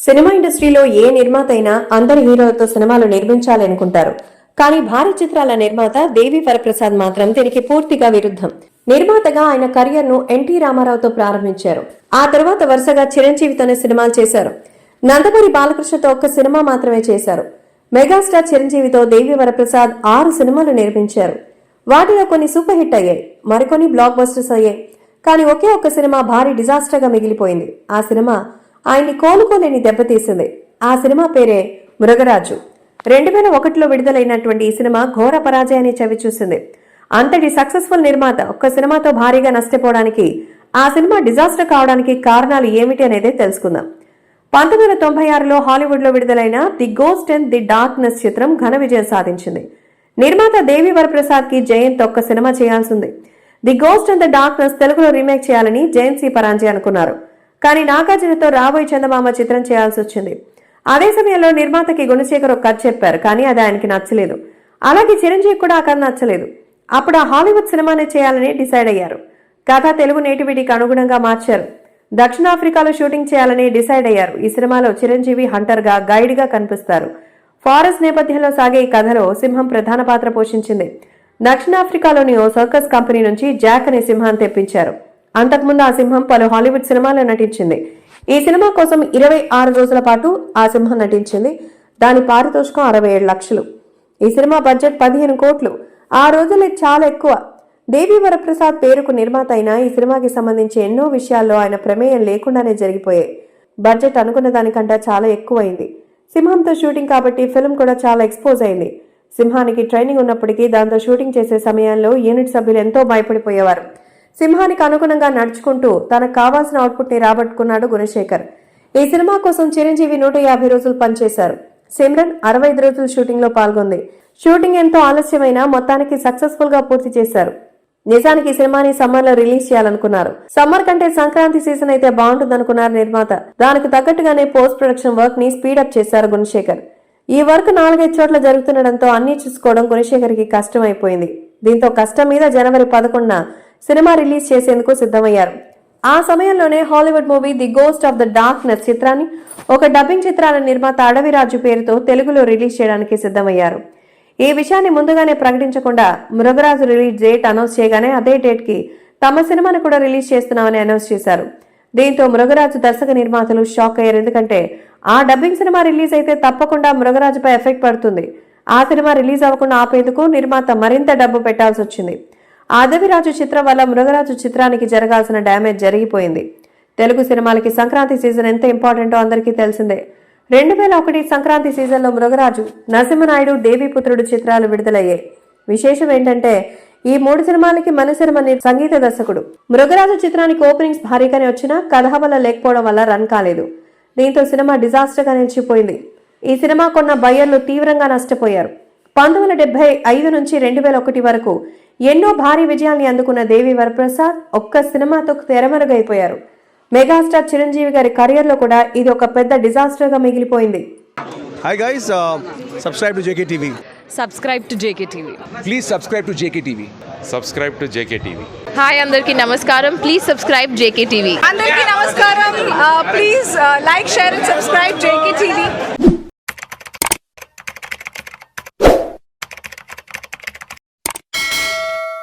Cinema ఇండస్ట్రీలో ఏ నిర్మాత అయినా అందరి హీరోలతో సినిమాలు నిర్మించాలి అనుకుంటారు కానీ భారీ చిత్రాల నిర్మాత దేవి వరప్రసాద్ మాత్రం దీనికి పూర్తిగా విరుద్ధం. నిర్మాతగా ఆయన కెరియర్ను ఎన్టీ రామారావుతో ప్రారంభించారు. ఆ తర్వాత వరుసగా చిరంజీవితోనే సినిమాలు చేశారు. నందమూరి బాలకృష్ణతో ఒక్క సినిమా మాత్రమే చేశారు. మెగాస్టార్ చిరంజీవితో దేవి వరప్రసాద్ ఆరు సినిమాలు నిర్మించారు. వాటిలో కొన్ని సూపర్ హిట్ అయ్యాయి. మరికొన్ని బ్లాక్ బస్టర్స్ అయ్యాయి. కానీ ఒకే ఒక్క సినిమా భారీ డిజాస్టర్గా మిగిలిపోయింది. ఆ సినిమా ఆయన్ని కోలుకోలేని దెబ్బతీసింది ఆ సినిమా పేరే మృగరాజు రెండు వేల ఒకటిలో విడుదలైనటువంటి ఈ సినిమా ఘోర పరాజయాన్ని చవిచూసింది. అంతటి సక్సెస్ఫుల్ నిర్మాత ఒక్క సినిమాతో భారీగా నష్టపోవడానికి ఆ సినిమా డిజాస్టర్ కావడానికి కారణాలు ఏమిటి అనేది తెలుసుకుందాం. పంతొమ్మిది వందల తొంభై ఆరులో హాలీవుడ్లో విడుదలైన the ghost and the darkness చిత్రం ఘన విజయం సాధించింది. నిర్మాత దేవి వరప్రసాద్కి జయంత్ ఒక్క సినిమా చేయాల్సింది. The ghost and the darkness తెలుగులో రీమేక్ చేయాలని జయంత్ సి పరాంజీ అనుకున్నారు. కానీ నాగార్జునతో రాబోయే చందమామ చిత్రం చేయాల్సి వచ్చింది. అదే సమయంలో నిర్మాతకి గుణశేఖర్ ఒక కథ చెప్పారు కానీ అది ఆయనకి నచ్చలేదు. అలాగే చిరంజీవి కూడా ఆ కథ నచ్చలేదు. అప్పుడు ఆ హాలీవుడ్ సినిమానే చేయాలని డిసైడ్ అయ్యారు. కథ తెలుగు నేటివిటీకి అనుగుణంగా మార్చారు. దక్షిణాఫ్రికాలో షూటింగ్ చేయాలని డిసైడ్ అయ్యారు. ఈ సినిమాలో చిరంజీవి హంటర్గా గైడ్గా కనిపిస్తారు. ఫారెస్ట్ నేపథ్యంలో సాగే ఈ కథలో సింహం ప్రధాన పాత్ర పోషించింది. దక్షిణాఫ్రికాలోని ఓ సర్కస్ కంపెనీ నుంచి జాక్ అనే సింహాన్ని తెప్పించారు. అంతకుముందు ఆ సింహం పలు హాలీవుడ్ సినిమాల్లో నటించింది. ఈ సినిమా కోసం ఇరవై ఆరు రోజుల పాటు ఆ సింహం నటించింది. దాని పారితోషికం అరవై ఏడు లక్షలు. ఈ సినిమా బడ్జెట్ పదిహేను కోట్లు. ఆ రోజులే చాలా ఎక్కువ. దేవి వరప్రసాద్ పేరుకు నిర్మాత అయిన ఈ సినిమాకి సంబంధించి ఎన్నో విషయాల్లో ఆయన ప్రమేయం లేకుండానే జరిగిపోయాయి. బడ్జెట్ అనుకున్న దానికంటే చాలా ఎక్కువైంది. సింహంతో షూటింగ్ కాబట్టి ఫిల్మ్ కూడా చాలా ఎక్స్పోజ్ అయింది. సింహానికి ట్రైనింగ్ ఉన్నప్పటికీ దాంతో షూటింగ్ చేసే సమయంలో యూనిట్ సభ్యులు ఎంతో భయపడిపోయేవారు. సింహానికి అనుగుణంగా నడుచుకుంటూ తనకు కావాల్సిన అవుట్పుట్ని రాబట్టుకున్నాడు గుణశేఖర్. ఈ సినిమా కోసం చిరంజీవి నూట యాభై రోజులు పనిచేశారు. సిమ్రన్ అరవై ఐదు రోజులు షూటింగ్లో పాల్గొంది. షూటింగ్ ఎంతో ఆలస్యమైనా మొత్తానికి సక్సెస్ఫుల్గా పూర్తి చేశారు. నిజానికి ఈ సినిమాని సమ్మర్లో రిలీజ్ చేయాలనుకున్నారు. సమ్మర్ కంటే సంక్రాంతి సీజన్ అయితే బాగుంటుందనుకున్నారు నిర్మాత. దానికి తగ్గట్టుగానే పోస్ట్ ప్రొడక్షన్ వర్క్ని స్పీడప్ చేశారు గుణశేఖర్. ఈ వర్క్ నాలుగైదు చోట్ల జరుగుతుండటంతో అన్ని చూసుకోవడం గుణశేఖర్కి కష్టమైపోయింది. దీంతో కష్టం మీద జనవరి పదకొండున సినిమా రిలీజ్ చేసేందుకు సిద్ధమయ్యారు. ఆ సమయంలోనే Hollywood movie the ghost of the darkness చిత్రాన్ని ఒక డబ్బింగ్ చిత్రాల నిర్మాత అడవిరాజు పేరుతో తెలుగులో రిలీజ్ చేయడానికి సిద్ధమయ్యారు. ఈ విషయాన్ని ముందుగానే ప్రకటించకుండా మృగరాజు రిలీజ్ డేట్ అనౌన్స్ చేయగానే అదే డేట్కి తమ సినిమాను కూడా రిలీజ్ చేస్తున్నామని అనౌన్స్ చేశారు. దీంతో మృగరాజు దర్శక నిర్మాతలు షాక్ అయ్యారు. ఎందుకంటే ఆ డబ్బింగ్ సినిమా రిలీజ్ అయితే తప్పకుండా మృగరాజుపై ఎఫెక్ట్ పడుతుంది. ఆ సినిమా రిలీజ్ అవ్వకుండా ఆపేందుకు నిర్మాత మరింత డబ్బు పెట్టాల్సి వచ్చింది. ఆదవిరాజు చిత్రం వల్ల మృగరాజు చిత్రానికి జరగాల్సిన డ్యామేజ్ జరిగిపోయింది. తెలుగు సినిమాలకి సంక్రాంతి సీజన్ ఎంత ఇంపార్టెంటో అందరికీ తెలిసిందే. రెండు వేల ఒకటి సంక్రాంతి సీజన్లో మృగరాజు నరసింహనాయుడు దేవీపుత్రుడు చిత్రాలు విడుదలయ్యాయి. విశేషం ఏంటంటే ఈ మూడు సినిమాలకి మనశర్మ సంగీత దర్శకుడు. మృగరాజు చిత్రానికి ఓపెనింగ్స్ భారీగానే వచ్చినా కథ వల్ల లేకపోవడం వల్ల రన్ కాలేదు. దీంతో సినిమా డిజాస్టర్గా నిలిచిపోయింది. ఈ సినిమా కొన్న బయ్యర్లు తీవ్రంగా నష్టపోయారు. పంతొమ్మిది వందల డెబ్బై ఐదు నుంచి రెండు వేల ఒకటి వరకు ఎన్నో భారీ విజయాల్ని అందుకున్న దేవి వరప్రసాద్ ఒక్క సినిమాతో తెరమరుగైపోయారు. మెగాస్టార్ చిరంజీవి గారి కెరియర్లో కూడా ఇది ఒక పెద్ద డిజాస్టర్గా మిగిలిపోయింది. Hi guys, uh, subscribe to JKTV. Subscribe to JK TV Please subscribe to JKTV. subscribe to JKTV. Hi అందరికీ నమస్కారం. ప్లీజ్ సబ్స్క్రైబ్ జేకే టీవీ అందరికీ నమస్కారం. Please like share and subscribe JK TV